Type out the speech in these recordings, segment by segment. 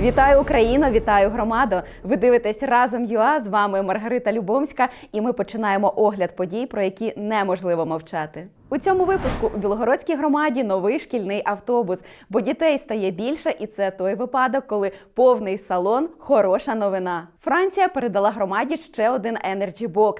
Вітаю Україно, вітаю громадо. Ви дивитесь разом ЮА. З вами Маргарита Любомська, і ми починаємо огляд подій, про які неможливо мовчати. У цьому випуску у Білогородській громаді новий шкільний автобус, бо дітей стає більше, і це той випадок, коли повний салон хороша новина. Франція передала громаді ще один Energy Box.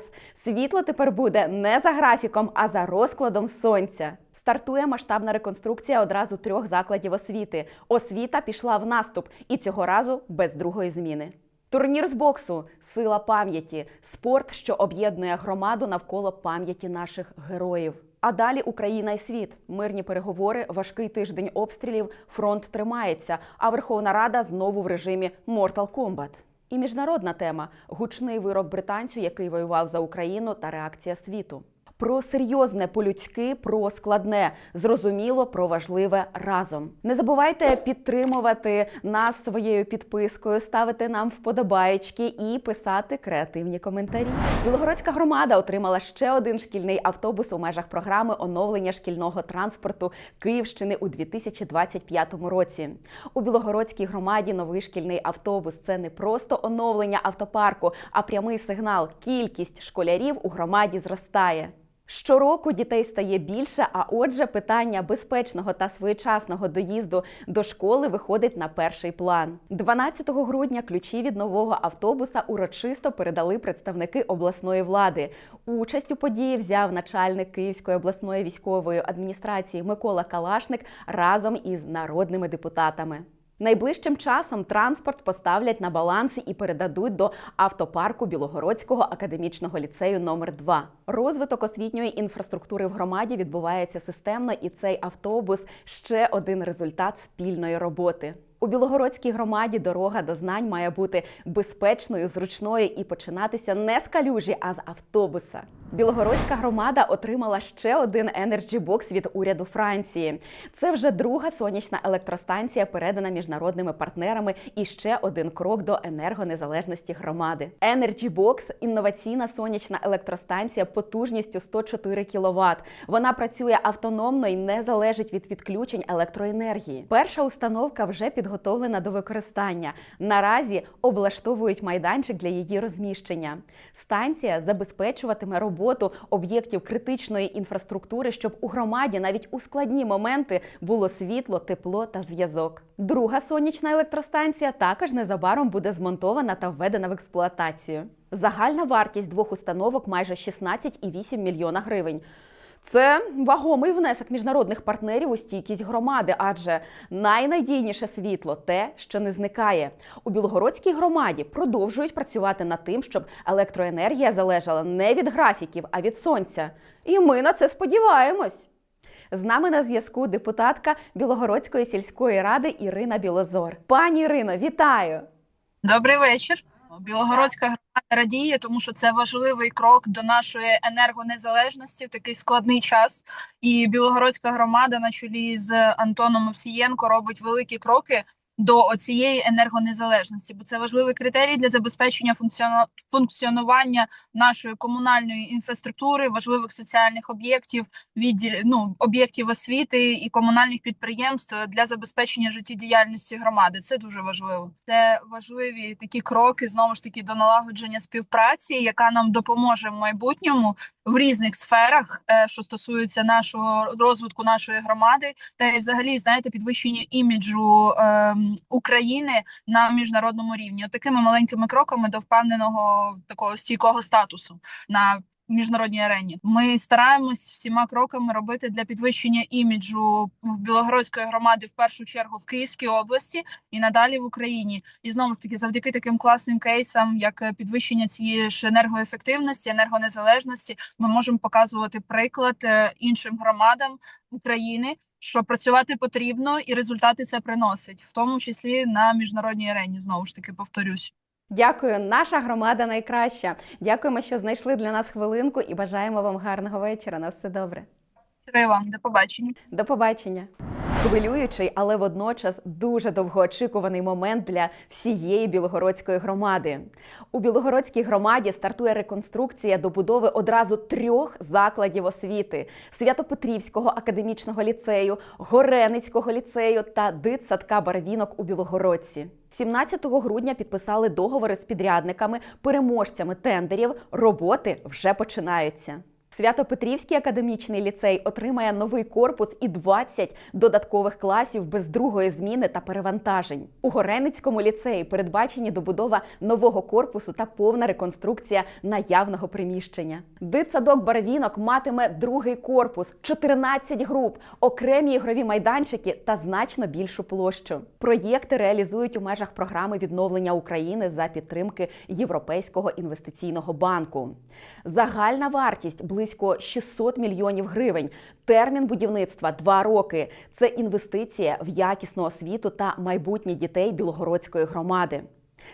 Світло тепер буде не за графіком, а за розкладом сонця. Стартує масштабна реконструкція одразу трьох закладів освіти. Освіта пішла в наступ, і цього разу без другої зміни. Турнір з боксу сила пам'яті, спорт, що об'єднує громаду навколо пам'яті наших героїв. А далі Україна і світ, мирні переговори, важкий тиждень обстрілів, фронт тримається, а Верховна Рада знову в режимі Mortal Kombat. І міжнародна тема гучний вирок британцю, який воював за Україну, та реакція світу. Про серйозне по-людськи, про складне, зрозуміло, про важливе разом. Не забувайте підтримувати нас своєю підпискою, ставити нам вподобаєчки і писати креативні коментарі. Білогородська громада отримала ще один шкільний автобус у межах програми оновлення шкільного транспорту Київщини у 2025 році. У Білогородській громаді новий шкільний автобус це не просто оновлення автопарку, а прямий сигнал. Кількість школярів у громаді зростає. Щороку дітей стає більше, а отже, питання безпечного та своєчасного доїзду до школи виходить на перший план. 12 грудня ключі від нового автобуса урочисто передали представники обласної влади. Участь у події взяв начальник Київської обласної військової адміністрації Микола Калашник разом із народними депутатами. Найближчим часом транспорт поставлять на баланси і передадуть до автопарку Білогородського академічного ліцею номер 2 Розвиток освітньої інфраструктури в громаді відбувається системно, і цей автобус ще один результат спільної роботи. У Білогородській громаді дорога до знань має бути безпечною, зручною і починатися не з калюжі, а з автобуса. Білогородська громада отримала ще один Box від уряду Франції. Це вже друга сонячна електростанція, передана міжнародними партнерами, і ще один крок до енергонезалежності громади. Box – інноваційна сонячна електростанція потужністю 104 кВт. Вона працює автономно і не залежить від відключень електроенергії. Перша установка вже підготовлена до використання. Наразі облаштовують майданчик для її розміщення. Станція забезпечуватиме роботу об'єктів критичної інфраструктури, щоб у громаді навіть у складні моменти було світло, тепло та зв'язок. Друга сонячна електростанція також незабаром буде змонтована та введена в експлуатацію. Загальна вартість двох установок майже 16,8 мільйона гривень. Це вагомий внесок міжнародних партнерів у стійкість громади, адже найнадійніше світло те, що не зникає. У Білогородській громаді продовжують працювати над тим, щоб електроенергія залежала не від графіків, а від сонця. І ми на це сподіваємось. З нами на зв'язку депутатка Білогородської сільської ради Ірина Білозор. Пані Ірино, вітаю! Добрий вечір. Білогородська громада радіє, тому що це важливий крок до нашої енергонезалежності в такий складний час. І Білогородська громада на чолі з Антоном Овсієнко робить великі кроки до цієї енергонезалежності, бо це важливий критерій для забезпечення функціону- функціонування нашої комунальної інфраструктури, важливих соціальних об'єктів, відділ ну об'єктів освіти і комунальних підприємств для забезпечення життєдіяльності громади. Це дуже важливо. Це важливі такі кроки знову ж таки до налагодження співпраці, яка нам допоможе в майбутньому в різних сферах, е, що стосується нашого розвитку нашої громади, та й взагалі знаєте підвищення іміджу ем, України на міжнародному рівні. От такими маленькими кроками до впевненого такого стійкого статусу на міжнародній арені. Ми стараємось всіма кроками робити для підвищення іміджу Білогородської громади в першу чергу в Київській області і надалі в Україні. І знову ж таки, завдяки таким класним кейсам, як підвищення цієї ж енергоефективності, енергонезалежності, ми можемо показувати приклад е, іншим громадам України. Що працювати потрібно, і результати це приносить, в тому числі на міжнародній арені. Знову ж таки, повторюсь. Дякую, наша громада найкраща. Дякуємо, що знайшли для нас хвилинку і бажаємо вам гарного вечора. На все добре. Три вам, до побачення. До побачення. Хвилюючий, але водночас дуже довгоочікуваний момент для всієї білогородської громади. У білогородській громаді стартує реконструкція добудови одразу трьох закладів освіти: Святопетрівського академічного ліцею, Гореницького ліцею та дитсадка Барвінок у Білогородці. 17 грудня підписали договори з підрядниками, переможцями тендерів. Роботи вже починаються. Свято-Петрівський академічний ліцей отримає новий корпус і 20 додаткових класів без другої зміни та перевантажень. У Гореницькому ліцеї передбачені добудова нового корпусу та повна реконструкція наявного приміщення. Дитсадок Барвінок матиме другий корпус, 14 груп, окремі ігрові майданчики та значно більшу площу. Проєкти реалізують у межах програми відновлення України за підтримки Європейського інвестиційного банку. Загальна вартість близько 600 мільйонів гривень. Термін будівництва 2 роки. Це інвестиція в якісну освіту та майбутнє дітей Білогородської громади.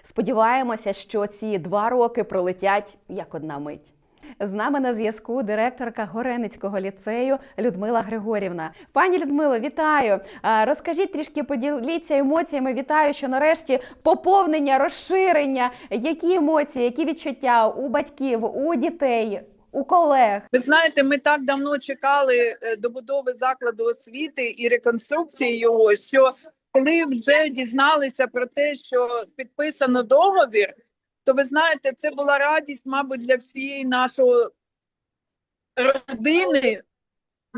Сподіваємося, що ці два роки пролетять як одна мить. З нами на зв'язку директорка Гореницького ліцею Людмила Григорівна. Пані Людмило, вітаю! Розкажіть трішки, поділіться емоціями. Вітаю, що нарешті поповнення, розширення. Які емоції, які відчуття у батьків, у дітей, у колег? Ви знаєте, ми так давно чекали е, добудови закладу освіти і реконструкції його, що коли вже дізналися про те, що підписано договір, то ви знаєте, це була радість, мабуть, для всієї нашої родини,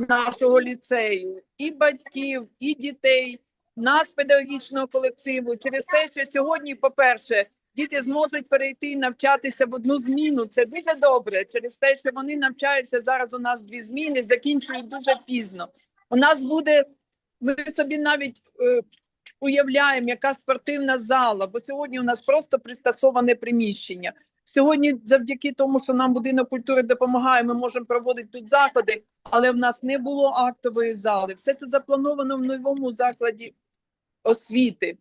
нашого ліцею, і батьків, і дітей, нас, педагогічного колективу, через те, що сьогодні, по-перше, діти зможуть перейти і навчатися в одну зміну. Це дуже добре. Через те, що вони навчаються зараз. У нас дві зміни, закінчують дуже пізно. У нас буде, ми собі навіть е, уявляємо, яка спортивна зала, бо сьогодні у нас просто пристосоване приміщення. Сьогодні, завдяки тому, що нам будинок культури допомагає, ми можемо проводити тут заходи, але в нас не було актової зали. Все це заплановано в новому закладі освіти.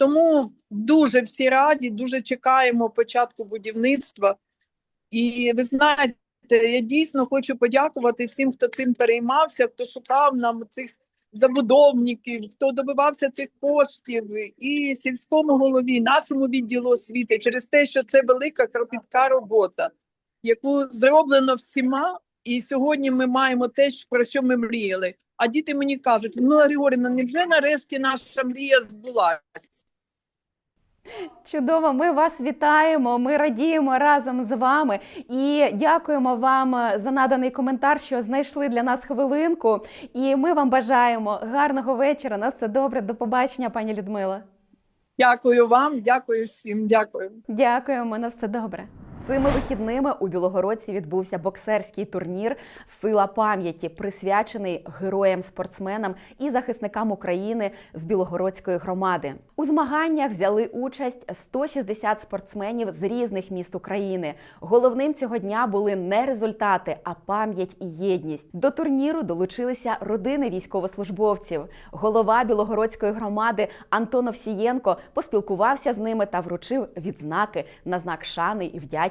Тому дуже всі раді, дуже чекаємо початку будівництва. І ви знаєте, я дійсно хочу подякувати всім, хто цим переймався, хто шукав нам цих забудовників, хто добивався цих коштів, і сільському голові, нашому відділу освіти, через те, що це велика кропітка робота, яку зроблено всіма. І сьогодні ми маємо те, про що ми мріяли. А діти мені кажуть: ну Григорівна, невже нарешті наша мрія збулась? Чудово, ми вас вітаємо. Ми радіємо разом з вами і дякуємо вам е, за наданий коментар, що знайшли для нас хвилинку. І ми вам бажаємо гарного вечора. На все добре. До побачення, пані Людмила. Дякую вам, дякую всім, дякую. Дякуємо на все добре. Цими вихідними у Білогородці відбувся боксерський турнір Сила пам'яті, присвячений героям-спортсменам і захисникам України з Білогородської громади. У змаганнях взяли участь 160 спортсменів з різних міст України. Головним цього дня були не результати, а пам'ять і єдність. До турніру долучилися родини військовослужбовців. Голова Білогородської громади Антон Овсієнко поспілкувався з ними та вручив відзнаки на знак шани і вдячності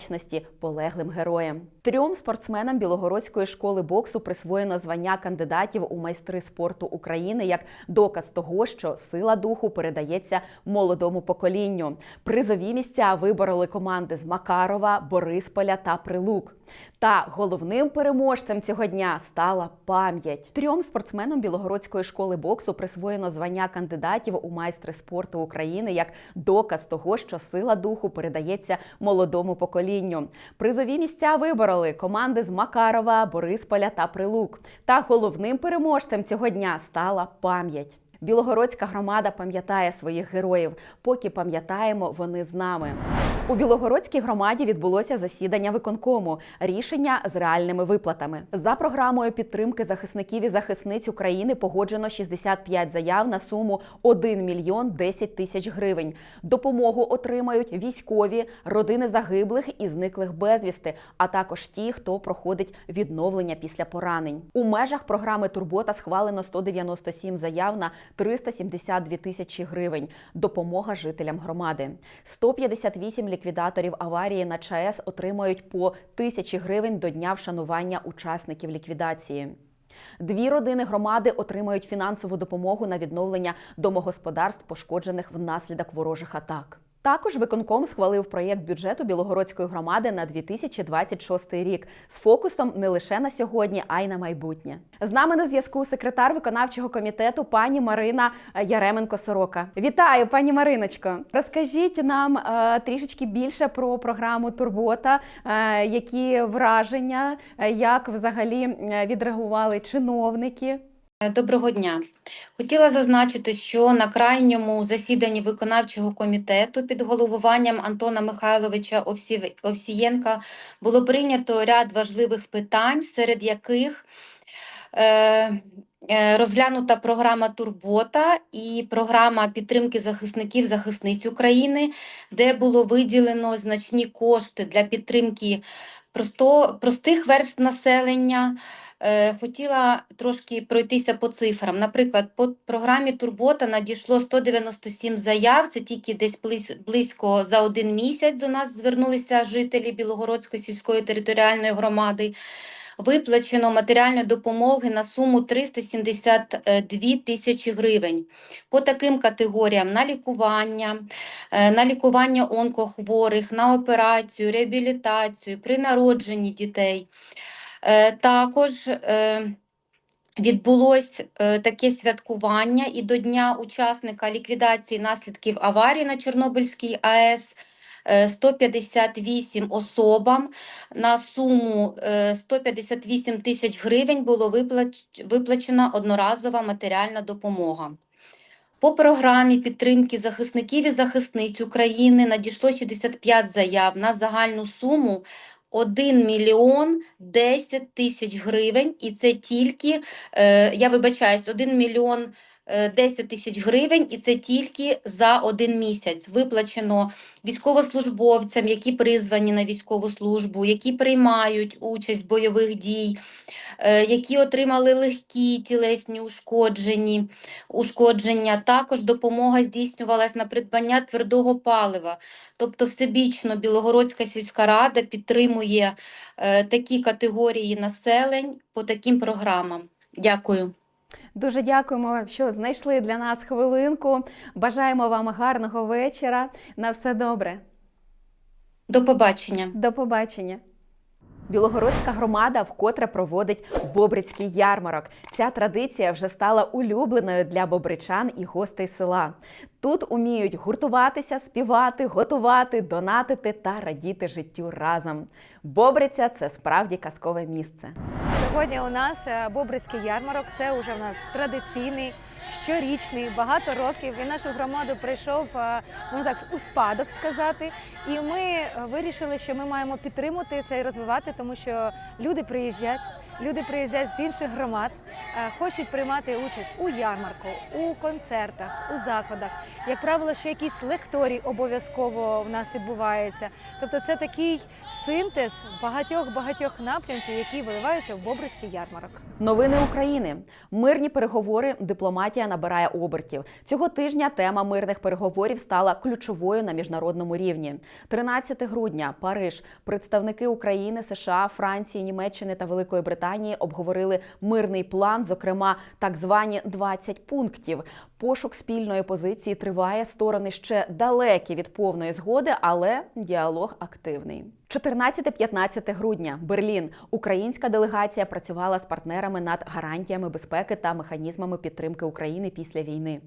полеглим героям. Трьом спортсменам Білогородської школи боксу присвоєно звання кандидатів у майстри спорту України як доказ того, що сила духу передається молодому поколінню. Призові місця вибороли команди з Макарова, Борисполя та Прилук. Та головним переможцем цього дня стала пам'ять. Трьом спортсменам Білогородської школи боксу присвоєно звання кандидатів у майстри спорту України як доказ того, що сила духу передається молодому поколінню. Призові місця вибороли команди з Макарова, Борисполя та Прилук. Та головним переможцем цього дня стала пам'ять. Білогородська громада пам'ятає своїх героїв. Поки пам'ятаємо, вони з нами. У Білогородській громаді відбулося засідання виконкому. Рішення з реальними виплатами. За програмою підтримки захисників і захисниць України погоджено 65 заяв на суму 1 мільйон 10 тисяч гривень. Допомогу отримають військові, родини загиблих і зниклих безвісти, а також ті, хто проходить відновлення після поранень. У межах програми Турбота схвалено 197 заяв на 372 тисячі гривень. Допомога жителям громади. 158 ліквідаторів аварії на ЧАЕС отримають по тисячі гривень до дня вшанування учасників ліквідації. Дві родини громади отримають фінансову допомогу на відновлення домогосподарств, пошкоджених внаслідок ворожих атак. Також виконком схвалив проєкт бюджету Білогородської громади на 2026 рік з фокусом не лише на сьогодні, а й на майбутнє. З нами на зв'язку секретар виконавчого комітету пані Марина Яременко Сорока. Вітаю, пані Мариночко. Розкажіть нам е, трішечки більше про програму Турбота, е, які враження, е, як взагалі е, відреагували чиновники. Доброго дня. Хотіла зазначити, що на крайньому засіданні виконавчого комітету під головуванням Антона Михайловича Овсієнка було прийнято ряд важливих питань, серед яких е, е, розглянута програма Турбота і програма підтримки захисників захисниць України, де було виділено значні кошти для підтримки просто, простих верств населення. Е, Хотіла трошки пройтися по цифрам. Наприклад, по програмі Турбота надійшло 197 заяв, це тільки десь близько за один місяць до нас звернулися жителі Білогородської сільської територіальної громади. Виплачено матеріальної допомоги на суму 372 тисячі гривень. По таким категоріям на лікування, на лікування онкохворих, на операцію, реабілітацію, при народженні дітей. Е, Також е, відбулось е, таке святкування і до Дня учасника ліквідації наслідків аварії на Чорнобильській АЕС. е, 158 особам на суму е, 158 тисяч гривень було виплач- виплачена одноразова матеріальна допомога. По програмі підтримки захисників і захисниць України надійшло 65 заяв на загальну суму 1 мільйон 10 тисяч гривень, і це тільки, е, я вибачаюсь, 1 мільйон 10 тисяч гривень, і це тільки за один місяць. Виплачено військовослужбовцям, які призвані на військову службу, які приймають участь в бойових дій, е, які отримали легкі тілесні ушкоджені, ушкодження. Також допомога здійснювалась на придбання твердого палива. Тобто всебічно Білогородська сільська рада підтримує е, такі категорії населень по таким програмам. Дякую. Дуже дякуємо, що знайшли для нас хвилинку. Бажаємо вам гарного вечора. На все добре. До побачення. До побачення. Білогородська громада вкотре проводить Бобрицький ярмарок. Ця традиція вже стала улюбленою для бобричан і гостей села. Тут уміють гуртуватися, співати, готувати, донатити та радіти життю разом. Бобриця це справді казкове місце. Сьогодні у нас е, Бобрицький ярмарок. Це вже в нас традиційний, щорічний, багато років. І нашу громаду прийшов е, ну так у спадок сказати. І ми е, вирішили, що ми маємо підтримати це і розвивати, тому що люди приїздять, люди приїздять з інших громад, е, хочуть приймати участь у ярмарку, у концертах, у заходах. Як правило, ще якісь лекторії обов'язково в нас відбуваються. Тобто, це такий синтез багатьох багатьох напрямків, які виливаються в Бобрицький ярмарок. Новини України. Мирні переговори. Дипломатія набирає обертів. Цього тижня тема мирних переговорів стала ключовою на міжнародному рівні. 13 грудня, Париж. Представники України, США, Франції, Німеччини та Великої Британії обговорили мирний план, зокрема так звані 20 пунктів. Пошук спільної позиції триває. Сторони ще далекі від повної згоди, але діалог активний. 14-15 грудня, Берлін. Українська делегація працювала з партнерами над гарантіями безпеки та механізмами підтримки України після війни.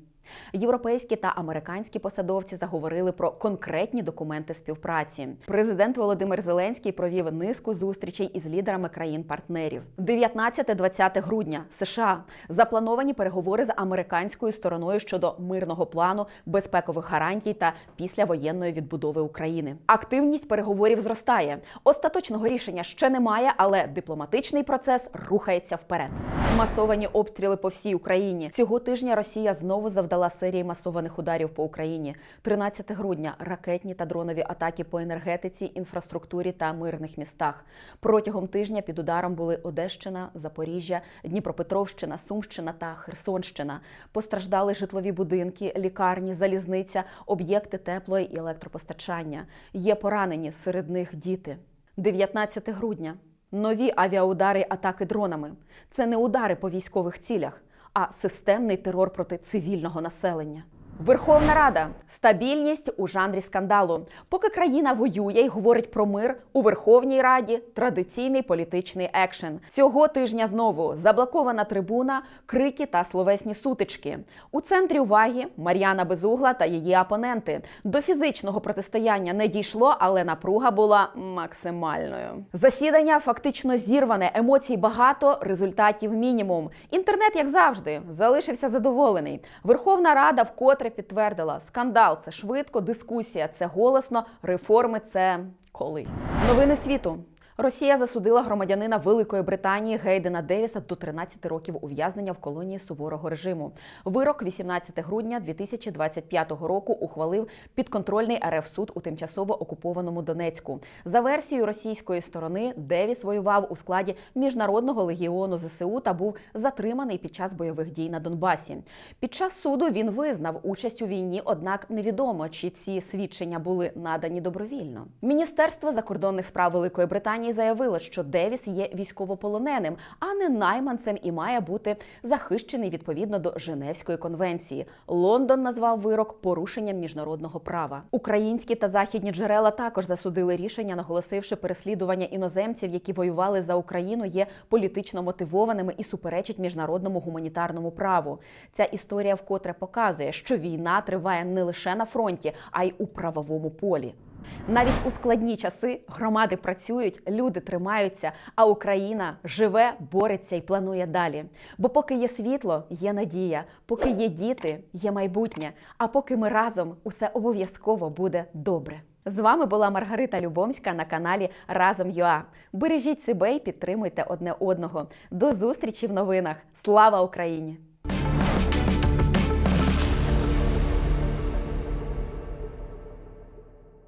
Європейські та американські посадовці заговорили про конкретні документи співпраці. Президент Володимир Зеленський провів низку зустрічей із лідерами країн-партнерів. 19-20 грудня США заплановані переговори з американською стороною щодо мирного плану, безпекових гарантій та післявоєнної відбудови України. Активність переговорів зростає. Остаточного рішення ще немає, але дипломатичний процес рухається вперед. Масовані обстріли по всій Україні. Цього тижня Росія знову завдала серії масованих ударів по Україні. 13 грудня ракетні та дронові атаки по енергетиці, інфраструктурі та мирних містах. Протягом тижня під ударом були Одещина, Запоріжжя, Дніпропетровщина, Сумщина та Херсонщина. Постраждали житлові будинки, лікарні, залізниця, об'єкти тепло і електропостачання. Є поранені серед них діти. 19 грудня. Нові авіаудари атаки дронами це не удари по військових цілях, а системний терор проти цивільного населення. Верховна Рада стабільність у жанрі скандалу. Поки країна воює і говорить про мир, у Верховній Раді традиційний політичний екшен. Цього тижня знову заблокована трибуна, крики та словесні сутички. У центрі уваги Мар'яна Безугла та її опоненти. До фізичного протистояння не дійшло, але напруга була максимальною. Засідання фактично зірване, емоцій багато, результатів мінімум. Інтернет, як завжди, залишився задоволений. Верховна Рада вкотре підтвердила: скандал це швидко, дискусія це голосно, реформи це колись. Новини світу. Росія засудила громадянина Великої Британії Гейдена Девіса до 13 років ув'язнення в колонії суворого режиму. Вирок 18 грудня 2025 року ухвалив підконтрольний РФ суд у тимчасово окупованому Донецьку. За версією російської сторони, Девіс воював у складі міжнародного легіону ЗСУ та був затриманий під час бойових дій на Донбасі. Під час суду він визнав участь у війні, однак невідомо, чи ці свідчення були надані добровільно. Міністерство закордонних справ Великої Британії заявило, що Девіс є військовополоненим, а не найманцем і має бути захищений відповідно до Женевської конвенції. Лондон назвав вирок порушенням міжнародного права. Українські та західні джерела також засудили рішення, наголосивши переслідування іноземців, які воювали за Україну, є політично мотивованими і суперечить міжнародному гуманітарному праву. Ця історія вкотре показує, що війна триває не лише на фронті, а й у правовому полі. Навіть у складні часи громади працюють, люди тримаються, а Україна живе, бореться і планує далі. Бо поки є світло, є надія, поки є діти, є майбутнє. А поки ми разом, усе обов'язково буде добре. З вами була Маргарита Любомська на каналі Разом ЮА. Бережіть себе і підтримуйте одне одного. До зустрічі в новинах. Слава Україні!